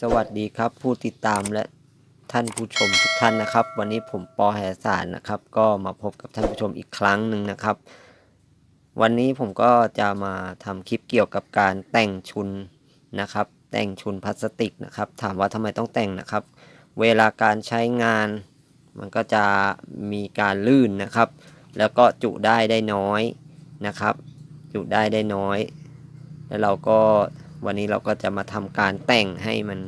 สวัสดีครับผู้ติดตามและท่านผู้ชมทุกท่านนะครับ วันนี้ผมปอแหสารนะครับ ก็มาพบกับท่านผู้ชมอีกครั้งหนึ่งนะครับ วันนี้ผมก็จะมาทำคลิปเกี่ยวกับการแต่งชุนนะครับ แต่งชุนพลาสติกนะครับ ถามว่าทำไมต้องแต่งนะครับ เวลาการใช้งาน มันก็จะมีการลื่นนะครับ แล้วก็จุได้ได้น้อยนะครับ จุได้ได้น้อย แล้วเราก็ วันนี้เราก็จะมาทำการแต่งให้มัน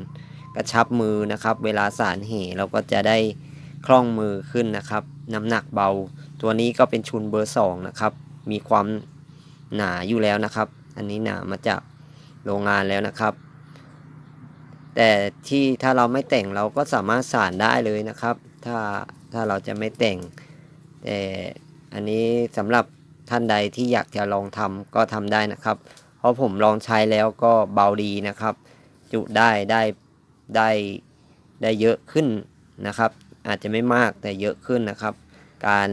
กระชับมือนะครับ เวลาสารเหเราก็จะได้คล่องมือขึ้นนะครับ น้ำหนักเบา ตัวนี้ก็เป็นชุนเบอร์สองนะครับ มีความหนาอยู่แล้วนะครับ อันนี้หนามาจากโรงงานแล้วนะครับ แต่ที่ถ้าเราไม่แต่งเราก็สามารถสารได้เลยนะครับ ถ้าถ้าเราจะไม่แต่งแต่อันนี้สำหรับท่านใดที่อยากจะลองทำก็ทำได้นะครับ ราะผมลองใช้แล้วก็เบาดีนะครับ จุได้ได้ได้ได้เยอะขึ้นนะครับ อาจจะไม่มากแต่เยอะขึ้นนะครับ การ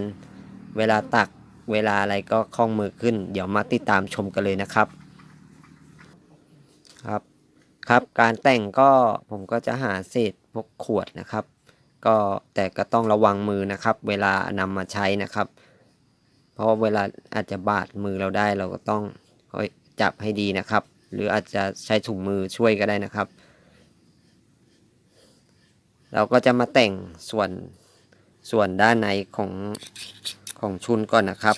เวลาตักเวลาอะไรก็คล่องมือขึ้น เดี๋ยวมาติดตามชมกันเลยนะครับครับครับการแต่งก็ผมก็จะหาเศษพวกขวดนะครับ ก็แต่ก็ต้องระวังมือนะครับ เวลานำมาใช้นะครับ เพราะเวลาอาจจะบาดมือเราได้เราก็ต้องคอย จับให้ดีนะครับ หรืออาจจะใช้ถุงมือช่วยก็ได้นะครับ เราก็จะมาแต่งส่วนส่วนด้านในของของชุนก่อนนะครับ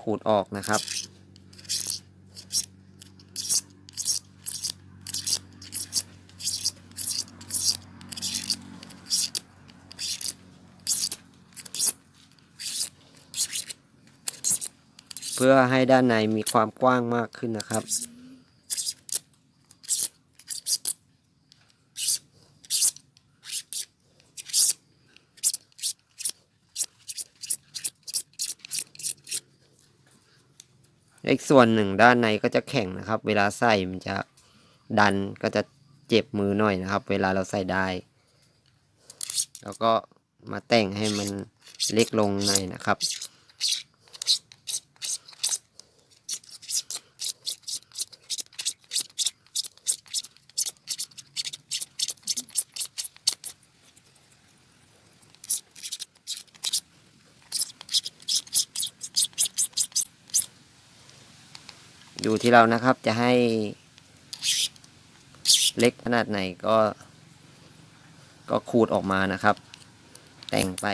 ขูดออกนะครับ พื่อให้ด้านในมีความกว้างมากขึ้นนะครับ อีกส่วนหนึ่งด้านในก็จะแข็งนะครับ เวลาใส่มันจะดันก็จะเจ็บมือหน่อยนะครับ เวลาเราใส่ได้ แล้วก็มาแต่งให้มันเล็กลงหน่อยนะครับ อยู่ที่เรานะครับจะให้เล็กขนาดไหนก็ ก็ขูดออกมานะครับ แต่งไป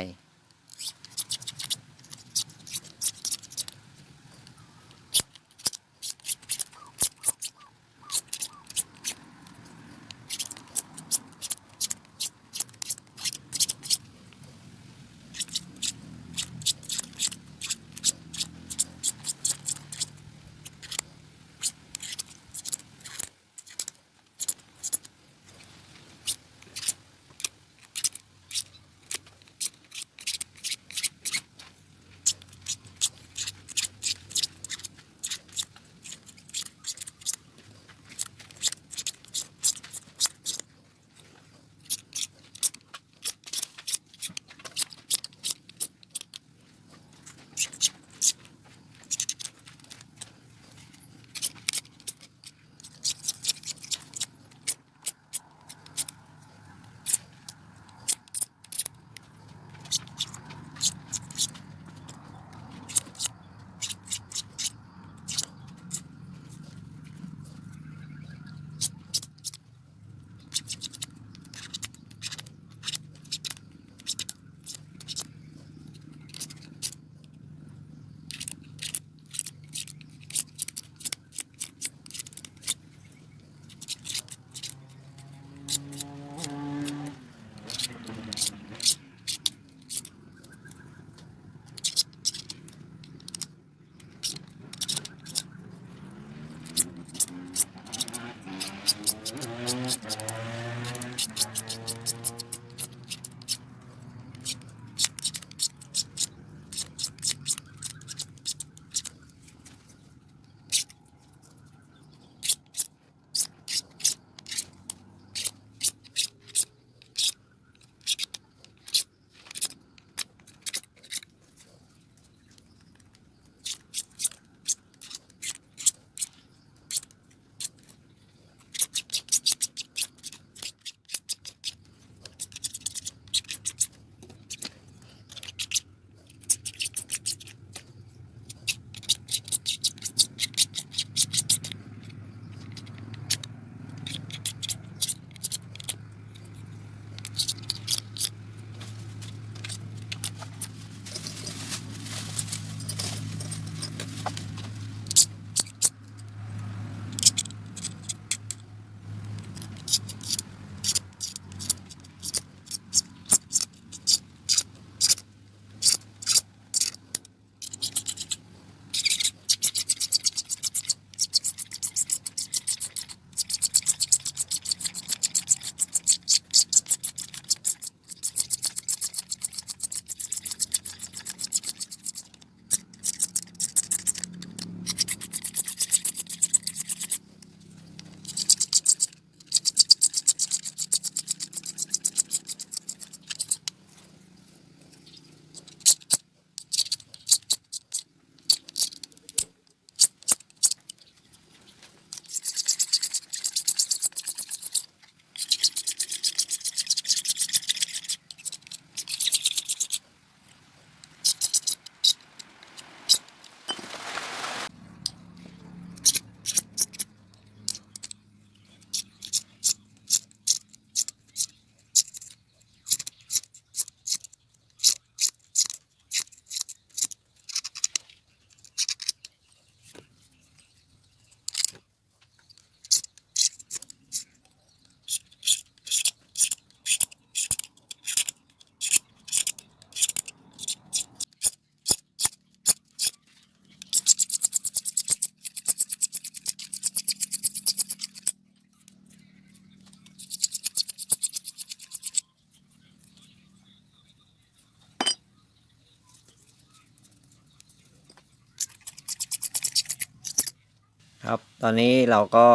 ตอนนี้เราก็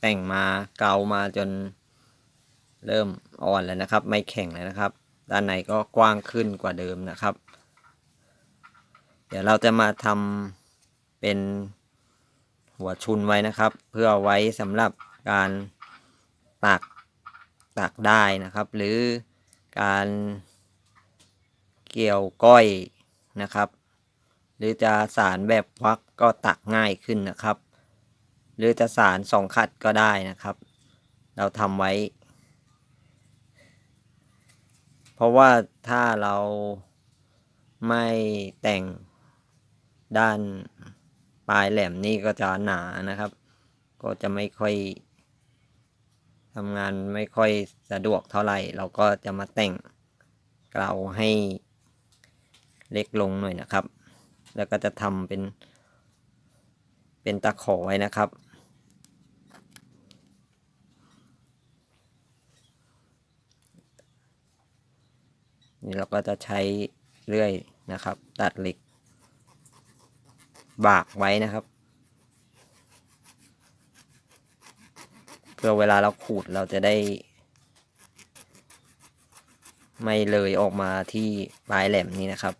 แต่งมาเกามาจนเริ่มอ่อนแล้วนะครับ ไม่แข็งแล้วนะครับ ด้านในก็กว้างขึ้นกว่าเดิมนะครับ เดี๋ยวเราจะมาทำเป็นหัวชุนไว้นะครับ เพื่อไว้สำหรับการตักตักได้นะครับ หรือการเกี่ยวก้อยนะครับ หรือจะสารแบบวัก ก็ตักง่ายขึ้นนะครับ หรือจะสารสองขัดก็ได้นะครับ เราทำไว้ เพราะว่าถ้าเราไม่แต่งด้านปลายแหลมนี่ก็จะหนานะครับ ก็จะไม่ค่อยทำงานไม่ค่อยสะดวกเท่าไหร่ เราก็จะมาแต่งเกลาให้เล็กลงหน่อยนะครับ แล้วก็จะทำเป็น เป็นตะขอไว้นะครับ นี่เราก็จะใช้เลื่อยนะครับ ตัดเหล็ก บากไว้นะครับ เพื่อเวลาเราขูดเราจะได้ ไม่เลยออกมาที่ปลายแหลมนี้นะครับ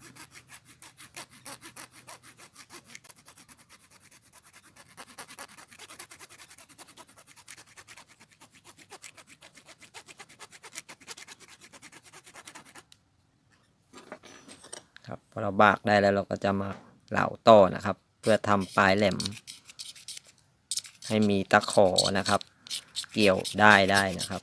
ครับพอ เราบากได้แล้วเราก็จะมาเหลาต่อนะครับ เพื่อทำปลายแหลม ให้มีตะขอนะครับ เกี่ยวได้ได้นะครับ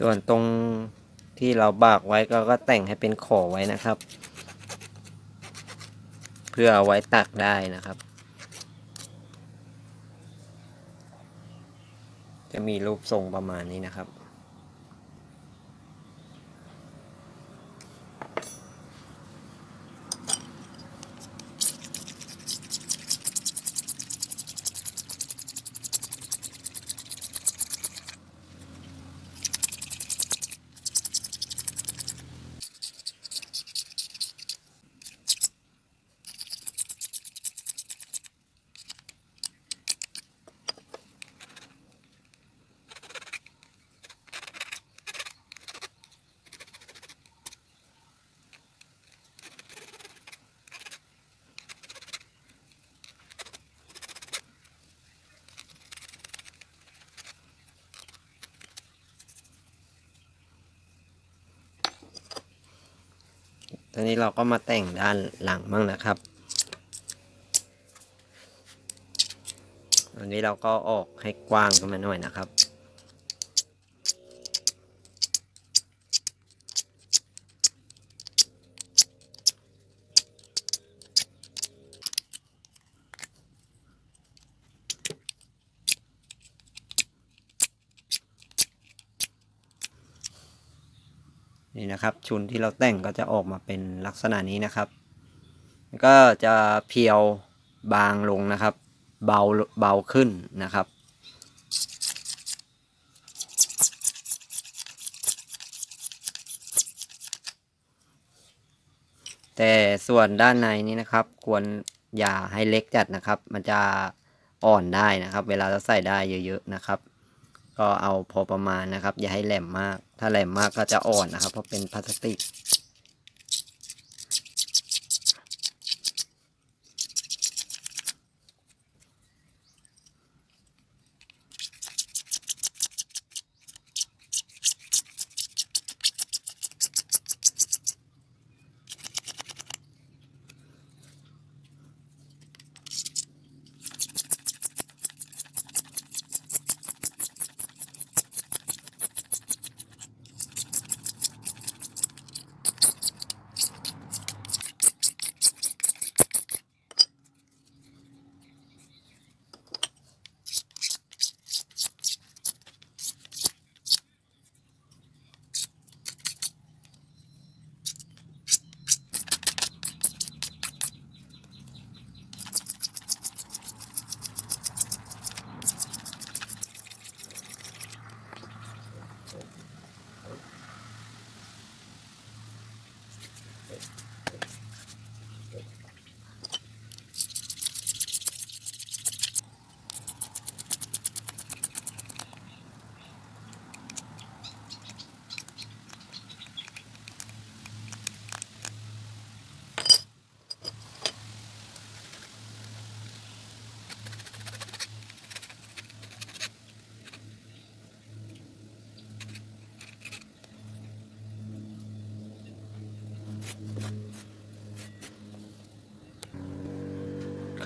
ส่วนตรงที่เราบากไว้ก็ก็แต่งให้เป็นขอไว้นะครับ เพื่อเอาไว้ตักได้นะครับ จะมีรูปทรงประมาณนี้นะครับ ตอนนี้เราก็มาแต่งด้านหลังบ้างนะครับอันนี้เราก็ออกให้กว้างขึ้นมาหน่อยนะครับ นี่นะครับ ชุนที่เราแต่งก็จะออกมาเป็นลักษณะนี้นะครับ ก็จะเพียวบางลงนะครับ เบาเบาขึ้นนะครับแต่ส่วนด้านในนี้นะครับ ควรอย่าให้เล็กจัดนะครับ มันจะอ่อนได้นะครับ เวลาเราใส่ได้เยอะๆนะครับ ก็เอาพอประมาณนะครับ อย่าให้แหลมมาก ถ้าแหลมมากก็จะอ่อนนะครับ เพราะเป็นพลาสติก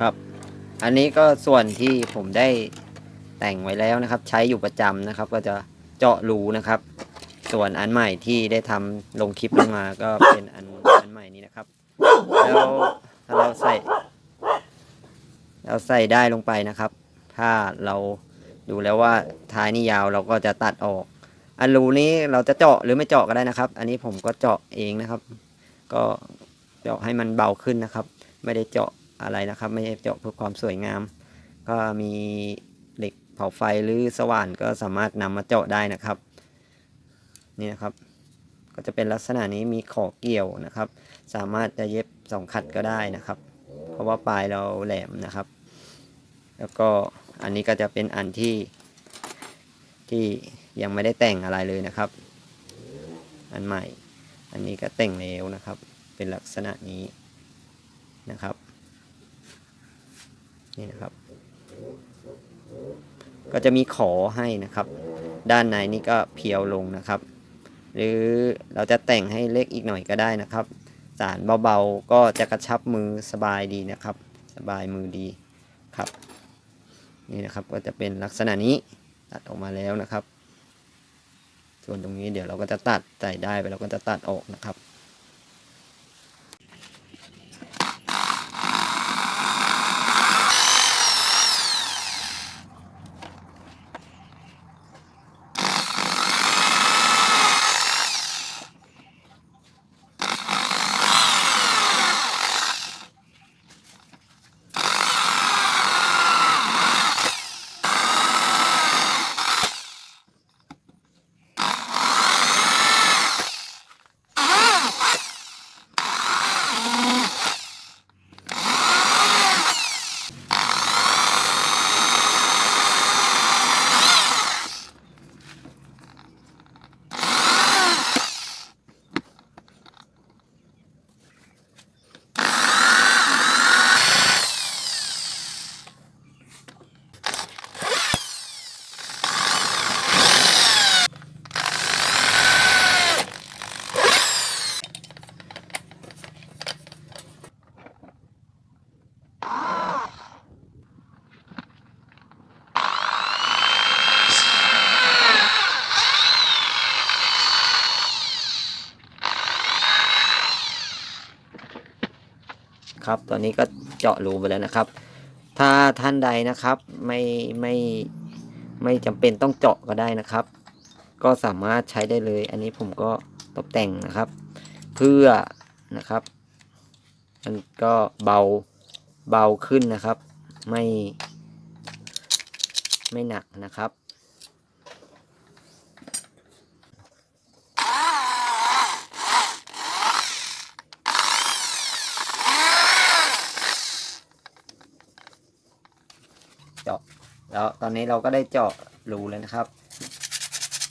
ครับ อันนี้ก็ส่วนที่ผมได้แต่งไว้แล้วนะครับ ใช้อยู่ประจำนะครับ ก็จะเจาะรูนะครับ ส่วนอันใหม่ที่ได้ทำลงคลิปลงมาก็เป็นอันอันใหม่นี้นะครับ แล้วถ้าเราใส่ เราใส่ได้ลงไปนะครับ ถ้าเราดูแล้วว่าท้ายนี่ยาวเราก็จะตัดออก อันรูนี้เราจะเจาะหรือไม่เจาะก็ได้นะครับ อันนี้ผมก็เจาะเองนะครับ ก็เจาะให้มันเบาขึ้นนะครับ ไม่ได้เจาะ อะไรนะครับ ไม่ได้เจาะเพื่อความสวยงาม ก็มีเหล็กเผาไฟหรือสว่านก็สามารถนำมาเจาะได้นะครับ นี่นะครับ ก็จะเป็นลักษณะนี้มีขอเกี่ยวนะครับ สามารถจะเย็บสองขัดก็ได้นะครับ เพราะว่าปลายเราแหลมนะครับ แล้วก็อันนี้ก็จะเป็นอันที่ที่ยังไม่ได้แต่งอะไรเลยนะครับ อันใหม่ อันนี้ก็แต่งแล้วนะครับ เป็นลักษณะนี้นะครับ นี่นะครับ ก็จะมีขอให้นะครับ ด้านในนี่ก็เพียวลงนะครับ หรือเราจะแต่งให้เล็กอีกหน่อยก็ได้นะครับ สารเบาๆก็จะกระชับมือสบายดีนะครับ สบายมือดีครับ นี่นะครับก็จะเป็นลักษณะนี้ตัดออกมาแล้วนะครับ ส่วนตรงนี้เดี๋ยวเราก็จะตัดใส่ได้ไปเราก็จะตัดออกนะครับ ครับ ตอนนี้ก็เจาะรูไปแล้วนะครับ ถ้าท่านใดนะครับไม่ไม่ไม่จำเป็นต้องเจาะก็ได้นะครับ ก็สามารถใช้ได้เลย อันนี้ผมก็ตกแต่งนะครับ เพื่อนะครับมันก็เบาเบาขึ้นนะครับ ไม่ไม่หนักนะครับ เจาะ แล้วตอนนี้เราก็ได้เจาะรูแล้วนะครับ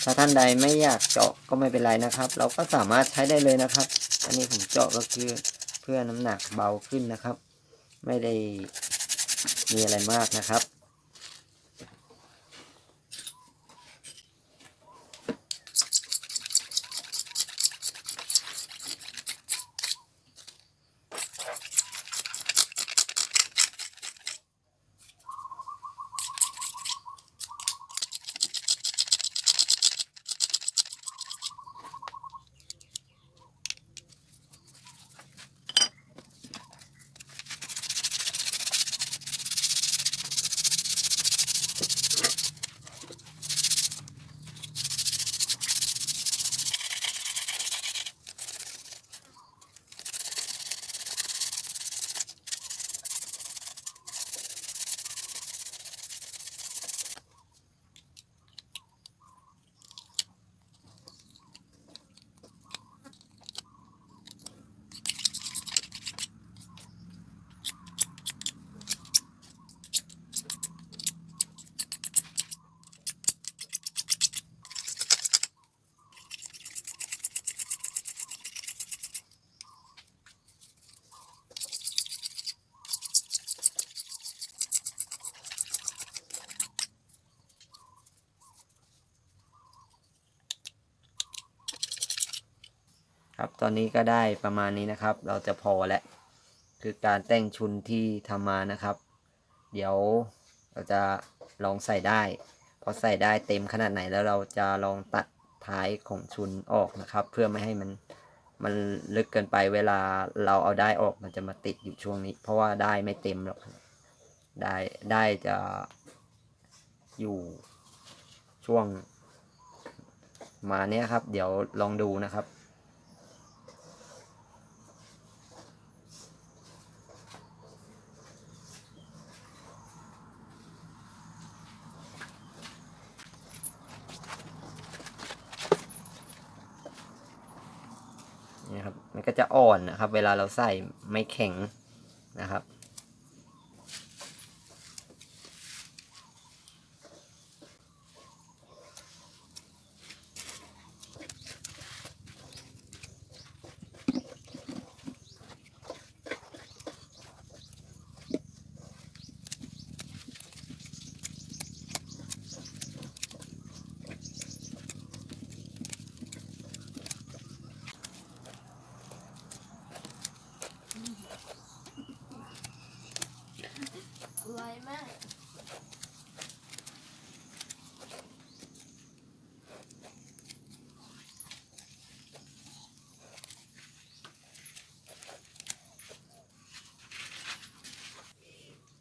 ถ้าท่านใดไม่อยากเจาะก็ไม่เป็นไรนะครับ เราก็สามารถใช้ได้เลยนะครับ อันนี้ผมเจาะก็คือเพื่อน้ำหนักเบาขึ้นนะครับ ไม่ได้มีอะไรมากนะครับ ตอนนี้ก็ได้ประมาณนี้นะครับ เราจะพอแล้วคือการแต่งชุนที่ทำมานะครับ เดี๋ยวเราจะลองใส่ได้ พอใส่ได้เต็มขนาดไหนแล้วเราจะลองตัดท้ายของชุนออกนะครับ เพื่อไม่ให้มันมันลึกเกินไปเวลาเราเอาได้ออกมันจะมาติดอยู่ช่วงนี้ เพราะว่าได้ไม่เต็มหรอกได้ได้จะอยู่ช่วงมาเนี้ยครับ เดี๋ยวลองดูนะครับ นี่ครับ มันก็จะ อ่อนนะครับ เวลาเราใส่ไม่แข็งนะครับ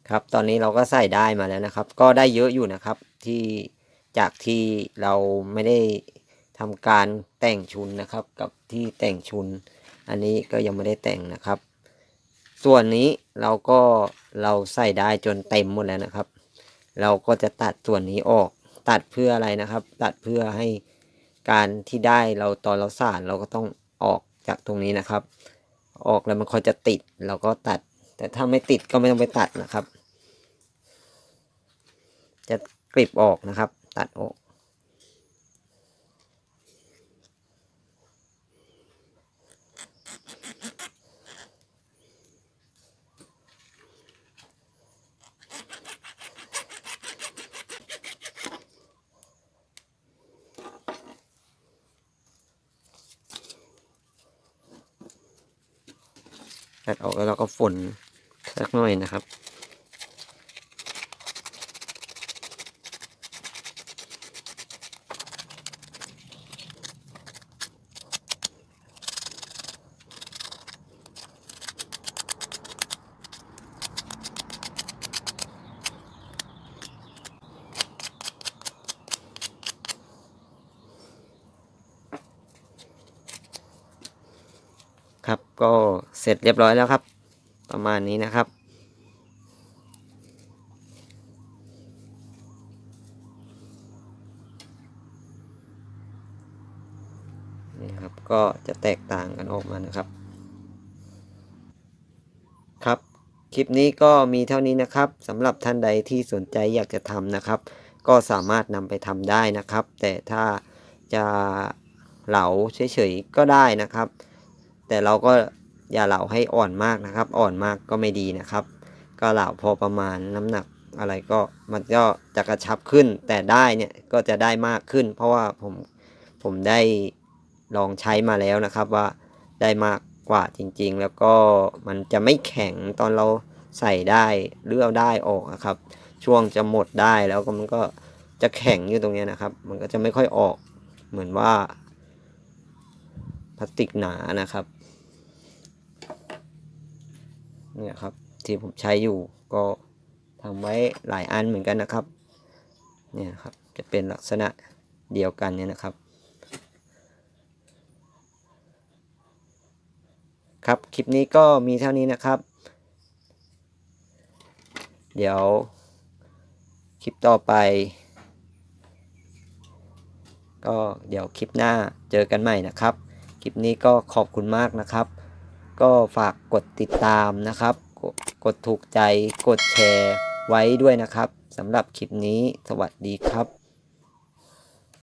ครับ ตอนนี้เราก็ใส่ได้มาแล้วนะครับ ก็ได้เยอะอยู่นะครับ ที่จากที่เราไม่ได้ทำการแต่งชุนนะครับ กับที่แต่งชุน อันนี้ก็ยังไม่ได้แต่งนะครับ ส่วนนี้เราก็เราใส่ได้จนเต็มหมดแล้วนะครับ เราก็จะตัดส่วนนี้ออก ตัดเพื่ออะไรนะครับ ตัดเพื่อให้การที่ได้เราตอนเราสานเราก็ต้องออกจากตรงนี้นะครับ ออกแล้วมันค่อยจะติดเราก็ตัด แต่ถ้าไม่ติดก็ไม่ต้องไปตัดนะครับ จะกริบออกนะครับ ตัดออก ตัดออกแล้วเราก็ฝนสักหน่อยนะครับ ค เสร็จเรียบร้อยแล้วครับ ประมาณนี้นะครับ นี่ครับก็จะแตกต่างกันออกมานะครับ ครับ คลิปนี้ก็มีเท่านี้นะครับสำหรับท่านใดที่สนใจอยากจะทำนะครับ ก็สามารถนำไปทำได้นะครับ แต่ถ้าจะเหลาเฉยๆก็ได้นะครับ แต่เราก็ อย่าเหลาให้อ่อนมากนะครับ อ่อนมากก็ไม่ดีนะครับ ก็เหลาพอประมาณน้ำหนักอะไรก็มันก็จะกระชับขึ้น แต่ได้เนี่ยก็จะได้มากขึ้น เพราะว่าผมผมได้ลองใช้มาแล้วนะครับว่าได้มากกว่าจริงๆ แล้วก็มันจะไม่แข็งตอนเราใส่ได้หรือเอาได้ออกนะครับ ช่วงจะหมดได้แล้วก็มันก็จะแข็งอยู่ตรงเนี้ยนะครับ มันก็จะไม่ค่อยออกเหมือนว่าพลาสติกหนานะครับ เนี่ยครับที่ผมใช้อยู่ก็ทำไว้หลายอันเหมือนกันนะครับเนี่ยครับจะเป็นลักษณะเดียวกันเนี่ยนะครับ ครับคลิปนี้ก็มีเท่านี้นะครับ เดี๋ยวคลิปต่อไป ก็เดี๋ยวคลิปหน้าเจอกันใหม่นะครับ คลิปนี้ก็ขอบคุณมากนะครับ ก็ฝากกดติดตามนะครับกดกดถูกใจ กดแชร์ไว้ด้วยนะครับสำหรับคลิปนี้ สวัสดีครับ